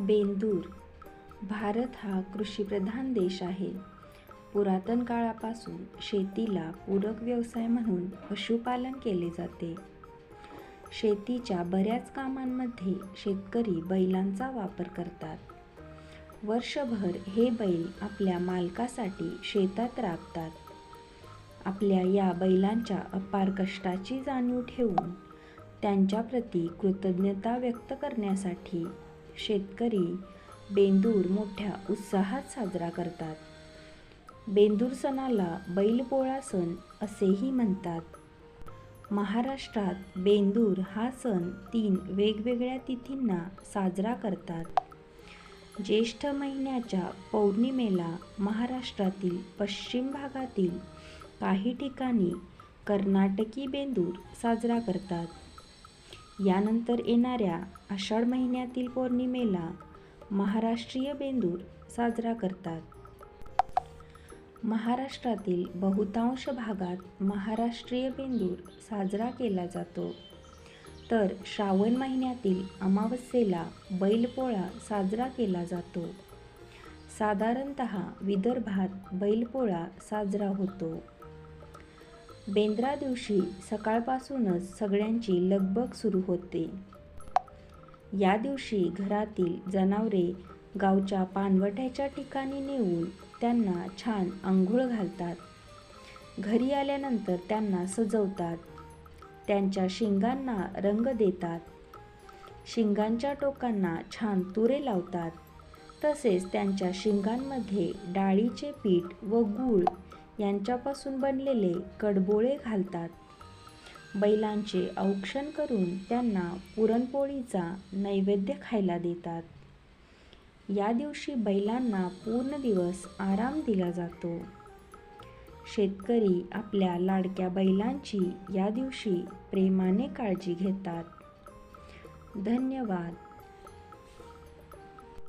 बेंदूर. भारत हा कृषीप्रधान देश आहे. पुरातन काळापासून शेतीला पूरक व्यवसाय म्हणून पशुपालन केले जाते. शेतीच्या बऱ्याच कामांमध्ये शेतकरी बैलांचा वापर करतात. वर्षभर हे बैल आपल्या मालकासाठी शेतात राबतात. आपल्या या बैलांच्या अपार कष्टाची जाणीव ठेवून त्यांच्याप्रती कृतज्ञता व्यक्त करण्यासाठी शेतकरी बेंदूर मोठ्या उत्साहात साजरा करतात. बेंदूर सणाला बैलपोळा सण असेही म्हणतात. महाराष्ट्रात बेंदूर हा सण तीन वेगवेगळ्या तिथींना साजरा करतात. ज्येष्ठ महिन्याच्या पौर्णिमेला महाराष्ट्रातील पश्चिम भागातील काही ठिकाणी कर्नाटकी बेंदूर साजरा करतात. यानंतर येणाऱ्या आषाढ महिन्यातील पौर्णिमेला महाराष्ट्रीय बेंदूर साजरा करतात. महाराष्ट्रातील बहुतांश भागात महाराष्ट्रीय बेंदूर साजरा केला जातो. तर श्रावण महिन्यातील अमावस्येला बैलपोळा साजरा केला जातो. साधारणत विदर्भात बैलपोळा साजरा होतो. बेंद्रा दिवशी सकाळपासूनच सगळ्यांची लगबग सुरू होते. या दिवशी घरातील जनावरे गावच्या पानवट्याच्या ठिकाणी नेऊन त्यांना छान आंघोळ घालतात. घरी आल्यानंतर त्यांना सजवतात. त्यांच्या शिंगांना रंग देतात. शिंगांच्या टोकांना छान तुरे लावतात. तसेच त्यांच्या शिंगांमध्ये डाळीचे पीठ व गूळ यांच्यापासून बनलेले कडबोळे घालतात. बैलांचे औक्षण करून त्यांना पुरणपोळीचा नैवेद्य खायला देतात. या दिवशी बैलांना पूर्ण दिवस आराम दिला जातो. शेतकरी आपल्या लाडक्या बैलांची या दिवशी प्रेमाने काळजी घेतात. धन्यवाद.